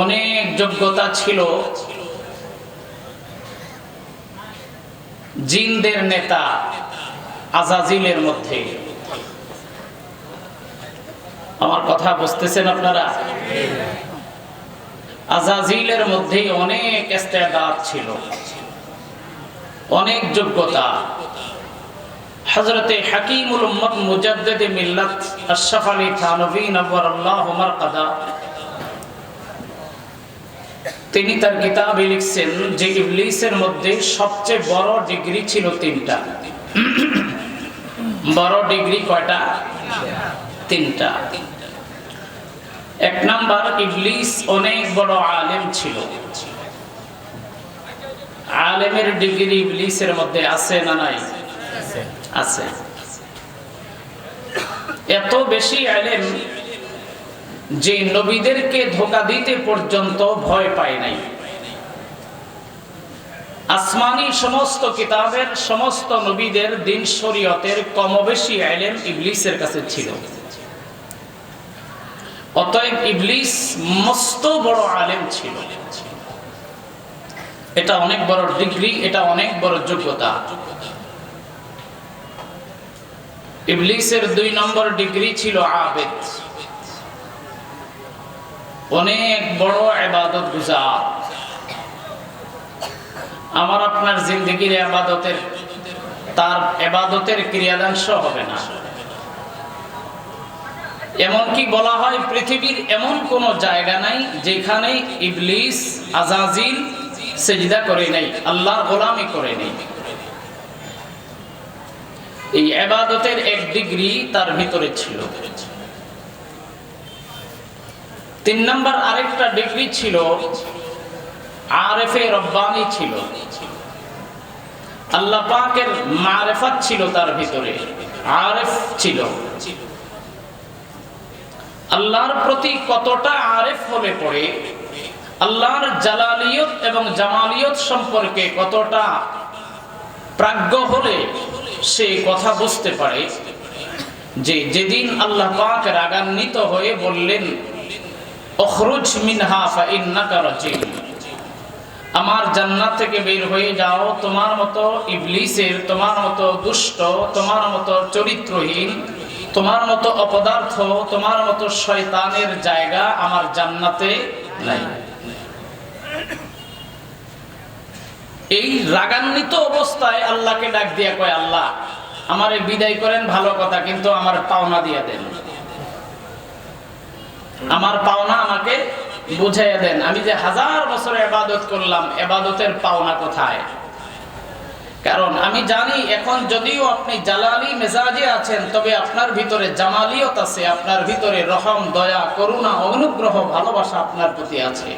অনেক যোগ্যতা ছিল। জিনদের নেতা আজাজিলের মধ্যে। আমার কথা বুঝতেছেন আপনারা? আজাজিলের মধ্যে অনেক ইস্তেদাদ ছিল। অনেক যোগ্যতা। হযরতে হাকিমুল উম্মত মুজাদ্দিদ মিল্লাত আশরাফ আলী থানভী নওয়ারাল্লাহু মারকাদা তিনি তার কিতাবে লিখছেন যে ইবলিসের মধ্যে সবচেয়ে বড় ডিগ্রি ছিল তিনটা। বড় ডিগ্রি কয়টা? তিনটা। এক নাম্বার, ইবলিস অনেক বড় আলেম ছিল। আলেমের ডিগ্রি ইবলিসের মধ্যে আছে না নাই? আছে। এত বেশি আলেম যে নবীদেরকে ধোকা দিতে পর্যন্ত ভয় পায় নাই। আসমানি সমস্ত কিতাবের সমস্ত নবীদের দিন শরীয়তের কমবেশি আলেম ইবলিসের কাছে ছিল। অতএব ইবলিস মস্ত বড় আলেম ছিল। এটা অনেক বড় ডিগ্রি, এটা অনেক বড় যোগ্যতা। ইবলিসের দুই নম্বর ডিগ্রি ছিল আবেদ। অনেক বড় এবাদত গুজার। আমার আপনার জিন্দগির এবাদতের তার এবাদতের ক্রিয়াদাংশ হবে না। এমনকি বলা হয় পৃথিবীর এমন কোন জায়গা নাই যেখানে ইবলিস, আজাজিল সেজিদা করে নাই, আল্লাহর গোলামি করে নেই। এই এবাদতের এক ডিগ্রি তার ভিতরে ছিল। তিন নম্বর আরেকটা ডিগ্রি ছিল আরেফে রব্বানি ছিল। আল্লাহ পাকের মারেফাত ছিল তার ভিতরে, আরেফ ছিল। আল্লাহর প্রতি কতটা আরেফ হলে পড়ে আল্লাহর জালালিয়ত এবং জামালিয়ত সম্পর্কে কতটা প্রাজ্ঞ হলে সে কথা বুঝতে পারে যে যেদিন আল্লাহ পাক রাগান্বিত হয়ে বললেন অখরুজ মিনহা ফাইন্নাকা আমার জান্নাত থেকে বের হয়ে যাও, তোমার মতো ইবলিসের, তোমার মতো দুষ্ট, তোমার মতো চরিত্রহীন, তোমার মতো অপদার্থ, তোমার মতো শয়তানের জায়গা আমার জান্নাতে নাই। এই রাগান্বিত অবস্থায় আল্লাহকে ডাক দিয়া কয়, আল্লাহ, আমারে বিদায় করেন, ভালো কথা, কিন্তু আমার পাওনা দিয়া দেন। আমার পাওনা আমাকে বুঝাইয়া দেন। আমি যে হাজার বছর এবাদত করলাম, এবাদতের পাওনা কোথায়? কারণ আমি জানি এখন যদিও আপনি জালালি মেজাজে আছেন, তবে আপনার ভিতরে জামালিয়ত আছে, আপনার ভিতরে রহম, দয়া, করুণা, অনুগ্রহ, ভালোবাসা আপনার প্রতি আছে।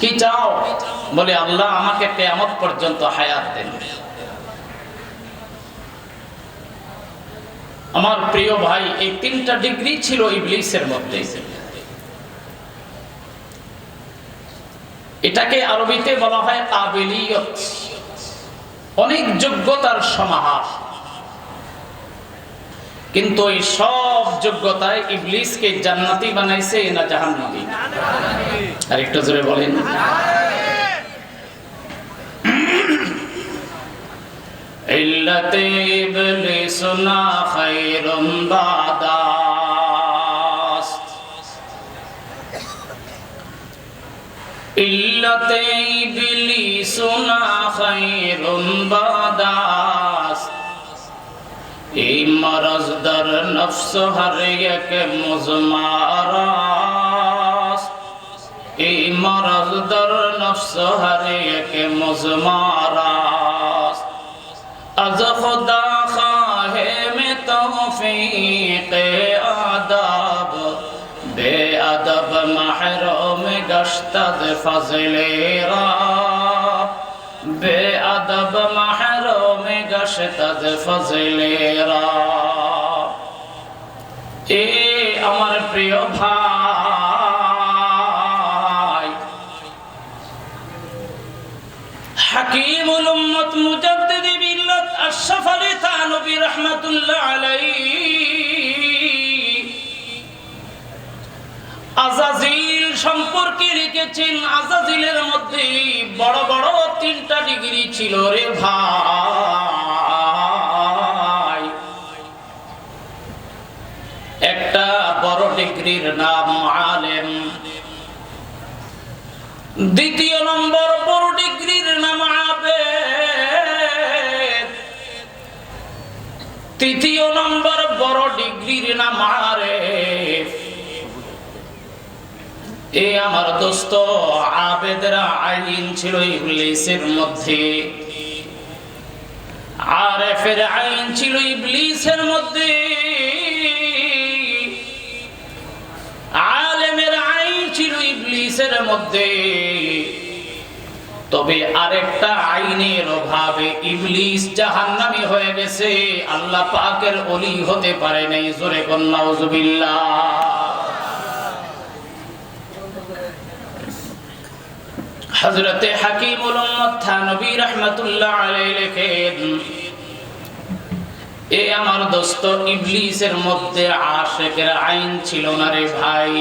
কি চাও? বলে আল্লাহ আমাকে কিয়ামত পর্যন্ত হায়াত দেন। আমার প্রিয় ভাই, এই তিনটা ডিগ্রি ছিল ইবলিসের মধ্যে। এটাকে আরবিতে বলা হয় কাবিলিয়ত অনেক যোগ্যতার সমাহার। কিন্তু এই সব যোগ্যতায় ইবলিসকে জান্নাতি বানাইছে না জাহান্নামী? আর একটু জোরে বলেন। মিলতে ইবলিস না খায়রুম বাদাস। ইল্লাত ইবলিস না খায়রুম বাদাস। এই মরজ দর নফস হর এক মুজমারাস। এই মরজ দর নফস হর এক মুজমারাস। از خدا خواہ میں توفیق آداب بے ادب محروم گشتد فضل را بے ادب محروم گشتد فضل را এ আমার প্রিয় ভাই আজাজিল সম্পর্কে লিখেছেন, আজাজিলের মধ্যে বড় বড় তিনটা ডিগ্রি ছিল রে ভাই। একটা বড় ডিগ্রির নাম আলেম। দ্বিতীয় নম্বর তৃতীয় নম্বর বড় ডিগ্রির নাম আরেফ এ আমার দোস্ত, আবেদরা আইন ছিল ইবলিসের মধ্যে। আরেফের আইন ছিল ইবলিসের মধ্যে। আলেমের আইন ছিল ইবলিসের মধ্যে। তবে আরেকটা আইনের অভাবে ইবলিস জাহান্নামী হয়ে গেছে। আল্লাহ পাকের অলি হতে পারে নাই, জোরে কন্নাউজুবিল্লাহ হযরতে হাকিমুল উম্মত থানবী রাহমাতুল্লাহ আলাইহি লেখেন, এ আমার দোস্ত, ইবলিসের মধ্যে আশেকের আইন ছিল না রে ভাই।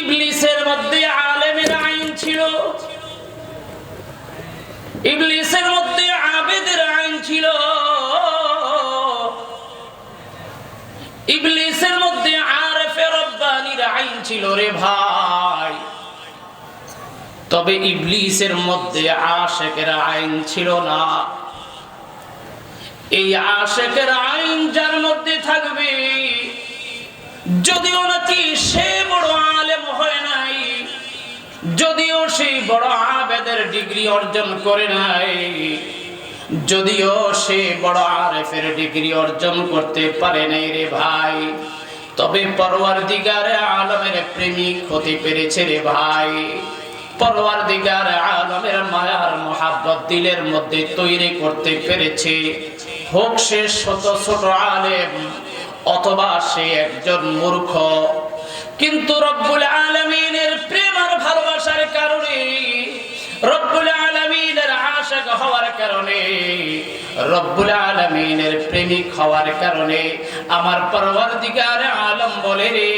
ইবলিসের মধ্যে ছিল। ইবলিসের মধ্যে আবেদের আইন ছিল। ইবলিসের মধ্যে আরেফে রব্বানির আইন ছিল রে ভাই। তবে ইবলিসের মধ্যে আশেকের আইন ছিল না। এই আশেকের আইন যার মধ্যে থাকবে, যদিও নাকি সে বড় যদিও সেই বড় আবেদের ডিগ্রি অর্জন করে নাই, যদিও সে বড় আরেফের ডিগ্রি অর্জন করতে পারে নাই রে ভাই। তবে পরওয়ার দিগারে আলমের প্রেমিক হতে পেরেছে রে ভাই। পরওয়ার দিগার আলমের মায়ার মহাব্বত দিলের মধ্যে তৈরি করতে পেরেছে। হোক সে শত ছোট আলেম, অথবা সে একজন মূর্খ। কিন্তু রব্বুল আলমিনের প্রেম ভালোবাসার কারণে রব্বুল আলমিনের আশাক হওয়ার কারণে, রব্বুল আলমিনের প্রেমিক হওয়ার কারণে আমার পরবর্তীকার আলম বলে রে,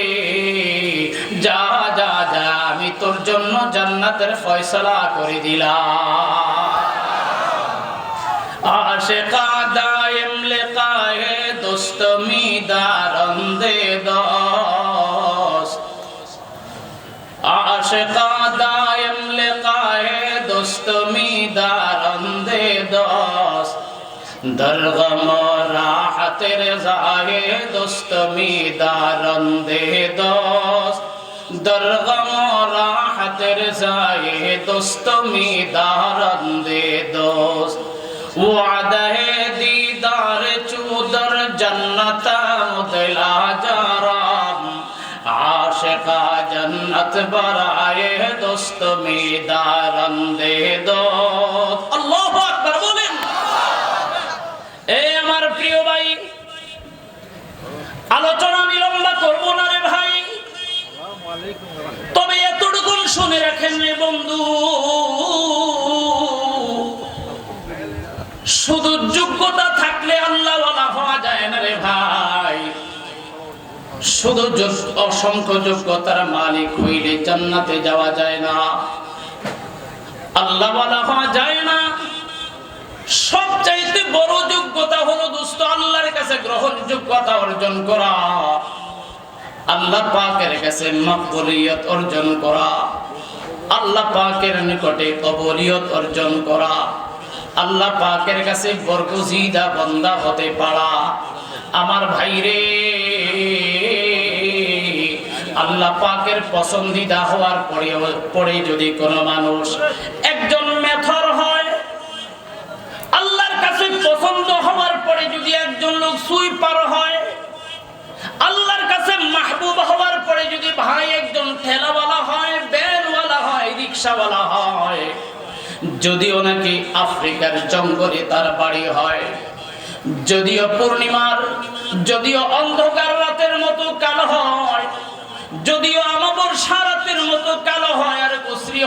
যা যা যা, আমি তোর জন্য জান্নাতের ফয়সলা করে দিলাম। আশেকা দায়েম লেকায়ে দোস্ত মিদারন দে نقش کا دائم لقائے دوست میدار اندے دوست درغم راحت رضائے دوست میدار اندے دوست درغم راحت رضائے دوست میدار اندے دوست وعدہ دیدار چودر جنتا دلا جا عاشقا جنت برائے دوست میدارن দে دوست আল্লাহু আকবার বলেন এ আমার প্রিয় ভাই আলোচনা আমি লম্বা করব না রে ভাই তবে এতটুকু শুনে রাখেন রে বন্ধু শুধু যোগ্যতা থাকলে আল্লাহ হওয়া যায় না রে ভাই শুধু অসংখ্য যোগ্যতার মালিক হইলে জান্নাতে যাওয়া যায় না। আল্লাহ হওয়া যায় না। সবচাইতে বড় যোগ্যতা হলো দুস্থ আল্লাহর কাছে গ্রহণযোগ্যতা অর্জন করা। আল্লাহ পাকের কাছে মকবুলিয়ত অর্জন করা। আল্লাহ পাকের নিকটে কবলিয়ত অর্জন করা। আল্লাহ পাকের কাছে বরগুজিদা বন্দা হতে পারা। আমার ভাইরে আল্লাহ পাকের পছন্দিদা হওয়ার পরে পরে যদি কোনো মানুষ একজন মেথর হয়, আল্লাহর কাছে পছন্দ হওয়ার পরে যদি একজন লোক সুইপার হয়, আল্লাহর কাছে মাহবুব হওয়ার পরে যদি ভাই একজন ঠেলাওয়ালা হয় ব্যানওয়ালা হয়, রিক্সাওয়ালা হয়, যদিও নাকি আফ্রিকার জঙ্গলে তার বাড়ি হয়, যদিও পূর্ণিমার, যদিও অন্ধকার রাতের মতো কালো হয় যদিও আমাবর সারাতের মতো কালো হয় আর কুসরি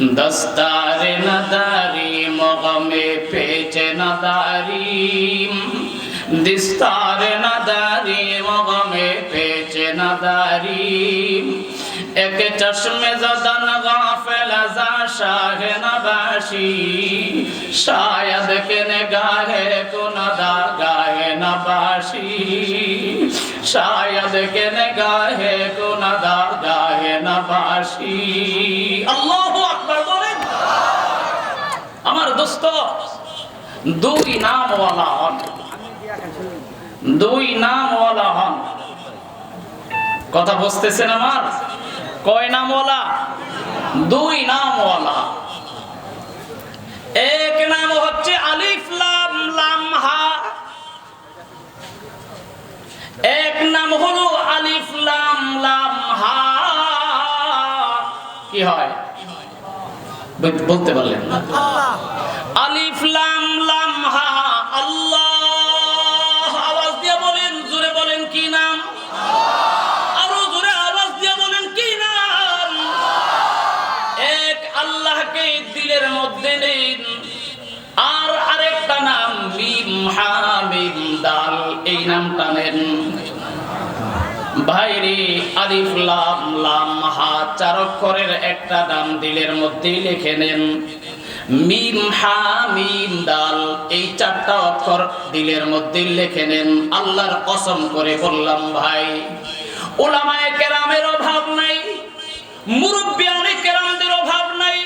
दस्तार नदारी मोहम पेच नदारी दिस्तार नदारी मोहम पेच नदारी एक चश्मे जदन गाफिल जा शाह नबाशी शायद के गाहे को नदा गाहे नबाशी शायद के गाहे को नदा गाहे नबाशी अल्लाह দুই নামওয়ালা হন। দুই নামওয়ালা হন। কথা বুঝতেছেন আমার? কয় নামওয়ালা? দুই নামওয়ালা। এক নাম হচ্ছে আলিফ, লাম লাম, হা। এক নাম হলো আলিফ, লাম লাম, হা। কি হয়? বলতে পারলেন না। আলিফ লাম লাম হা, আল্লাহ। আওয়াজ দিয়ে বলেন, জোরে বলেন কি নাম? আরও জোরে আওয়াজ দিয়ে বলেন কি নাম? এক আল্লাহকে দিলের মধ্যে নিন আর আরেকটা নাম, মিম হা দাল। এই নামটা নেন। ভাইরে, আলিফ লাম লাম হা চার একটা নাম দিলের মধ্যে লিখে নেন। মিম, হা, মিম, দাল, এই চারটা অক্ষর দিলের মধ্যে লিখে নেন। আল্লাহর কসম করে বললাম, ভাই ওলামায়ে কেরামের অভাব নাই মুরব্বিয়ানে কেরামদের অভাব নাই,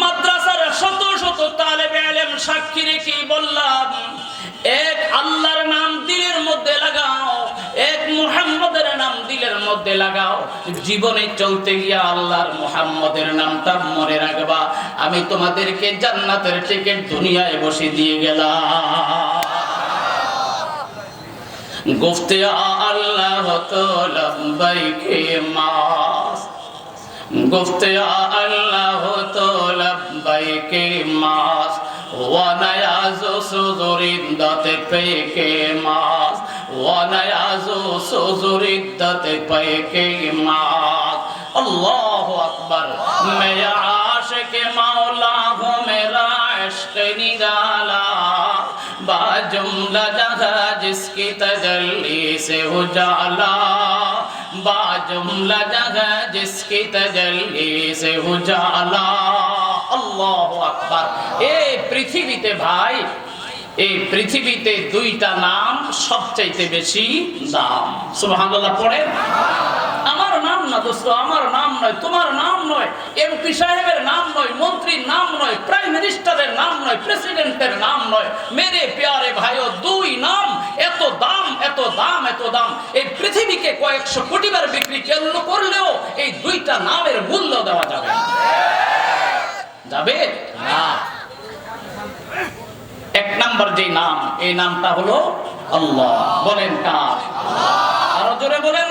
মাদ্রাসার শত শত তালেবে আলেম সাক্ষী রেখে বললাম দিলের মধ্যে লাগাও। জীবনে চলতে গিয়া আল্লাহর মোহাম্মদের নামটা মনে রাখবা। আমি তোমাদেরকে জান্নাতের টিকিট দুনিয়ায় বসে দিয়ে গেলাম। গুফতে আল্লাহ তো লম্বাইকে মাস গুফতে আল্লাহ তো লম্বাইকে মাস ওয়া নায়াজু সুদুরিন দাতে পেকে মাস ওয়ানায়াজু সুজুরিদ্দাতে পায়কে ইমাত আল্লাহু আকবার মেয়া আশিক মাওলা হো মেরা ইশক নিগালা বা জুমলা জাহা जिसकी तजल्ली से उजाला बाजुमला जगह जिसकी तजल्ली से उजाला अल्लाह আকবার এই পৃথিবীতে ভাই এই পৃথিবীতে দুইটা নাম সবচাইতে বেশি দাম। সুবহানাল্লাহ, পড়ে? আমার নাম না দোস্ত আমার নাম নয় তোমার নাম নয়, এমপি সাহেবের নাম নয়, মন্ত্রীর নাম নয়, প্রাইম মিনিস্টারের নাম নয়, প্রেসিডেন্টের নাম নয়। মেরে প্যারে ভাইও, দুই নাম, এত দাম এত দাম এত দাম। এই পৃথিবীকে কয়েকশো কোটি বার বিক্রি কেন্দ্র করলেও এই দুইটা নামের মূল্য দেওয়া যাবে না। যাবে না এক নাম্বার যে নাম এই নামটা হলো আল্লাহ। বলেন কার? আরও জোরে বলেন